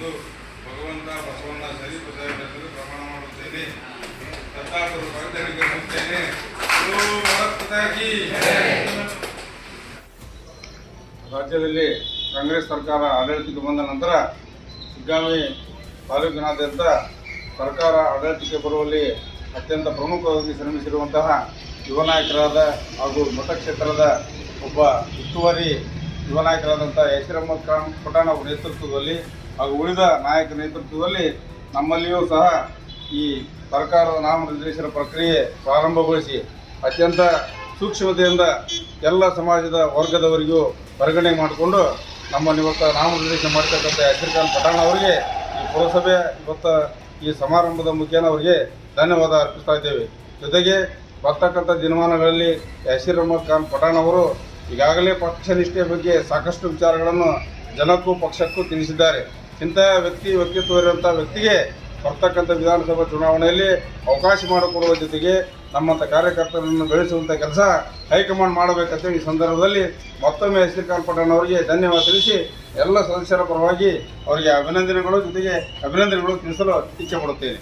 ಮತ್ತು ಭಗವಂತ ಬಸವಣ್ಣ ಸರಿ ಸಾಹೇಬ್ ಪ್ರಮಾಣ ಮಾಡುತ್ತೇನೆ. ದತ್ತಾಪುರ ರಾಜ್ಯದಲ್ಲಿ ಕಾಂಗ್ರೆಸ್ ಸರ್ಕಾರ ಆಡಳಿತಕ್ಕೆ ಬಂದ ನಂತರ ಸಿಗ್ಗಾಮಿ ತಾಲೂಕಿನಾದ್ಯಂತ ಸರ್ಕಾರ ಆಡಳಿತಕ್ಕೆ ಬರುವಲ್ಲಿ ಅತ್ಯಂತ ಪ್ರಮುಖವಾಗಿ ಶ್ರಮಿಸಿರುವಂತಹ ಯುವ ನಾಯಕರಾದ ಹಾಗೂ ಮತಕ್ಷೇತ್ರದ ಒಬ್ಬ ಉಸ್ತುವಾರಿ ಯುವ ನಾಯಕರಾದಂಥ ಯಶೀರ್ ಅಹಮದ್ ಖಾನ್ ಪಠಾಣ್ ಅವರ ನೇತೃತ್ವದಲ್ಲಿ ಹಾಗೂ ಉಳಿದ ನಾಯಕ ನೇತೃತ್ವದಲ್ಲಿ ನಮ್ಮಲ್ಲಿಯೂ ಸಹ ಈ ಸರ್ಕಾರದ ನಾಮನಿರ್ದೇಶನ ಪ್ರಕ್ರಿಯೆ ಪ್ರಾರಂಭಗೊಳಿಸಿ ಅತ್ಯಂತ ಸೂಕ್ಷ್ಮತೆಯಿಂದ ಎಲ್ಲ ಸಮಾಜದ ವರ್ಗದವರಿಗೂ ಪರಿಗಣನೆ ಮಾಡಿಕೊಂಡು ನಮ್ಮಲ್ಲಿ ಇವತ್ತು ನಾಮನಿರ್ದೇಶನ ಮಾಡ್ತಕ್ಕಂಥ ಯಶೀರ್ ಖಾನ್ ಪಠಾಣ್ ಅವರಿಗೆ ಈ ಪುರಸಭೆ ಇವತ್ತು ಈ ಸಮಾರಂಭದ ಮುಖೇನ ಅವರಿಗೆ ಧನ್ಯವಾದ ಅರ್ಪಿಸ್ತಾ ಇದ್ದೇವೆ. ಜೊತೆಗೆ ಬರ್ತಕ್ಕಂಥ ದಿನಮಾನಗಳಲ್ಲಿ ಯಶೀರ್ ಅಹಮದ್ ಖಾನ್ ಪಠಾಣ್ ಅವರು ಈಗಾಗಲೇ ಪಕ್ಷ ನಿಷ್ಠೆಯ ಬಗ್ಗೆ ಸಾಕಷ್ಟು ವಿಚಾರಗಳನ್ನು ಜನಕ್ಕೂ ಪಕ್ಷಕ್ಕೂ ತಿಳಿಸಿದ್ದಾರೆ. ಇಂತಹ ವ್ಯಕ್ತಿ ವ್ಯಕ್ತಿತ್ವ ಇರುವಂಥ ವ್ಯಕ್ತಿಗೆ ಬರ್ತಕ್ಕಂಥ ವಿಧಾನಸಭಾ ಚುನಾವಣೆಯಲ್ಲಿ ಅವಕಾಶ ಮಾಡಿಕೊಡುವ ಜೊತೆಗೆ ನಮ್ಮಂಥ ಕಾರ್ಯಕರ್ತರನ್ನು ಬೆಳೆಸುವಂಥ ಕೆಲಸ ಹೈಕಮಾಂಡ್ ಮಾಡಬೇಕಂತ ಈ ಸಂದರ್ಭದಲ್ಲಿ ಮತ್ತೊಮ್ಮೆ ಶ್ರೀಕಾಂತ್ ಪಠಾಣ್ ಅವರಿಗೆ ಧನ್ಯವಾದ ತಿಳಿಸಿ ಎಲ್ಲ ಸದಸ್ಯರ ಪರವಾಗಿ ಅವರಿಗೆ ಅಭಿನಂದನೆಗಳು ಜೊತೆಗೆ ಅಭಿನಂದನೆಗಳು ತಿಳಿಸಲು ಇಚ್ಛೆ ಪಡುತ್ತೇನೆ.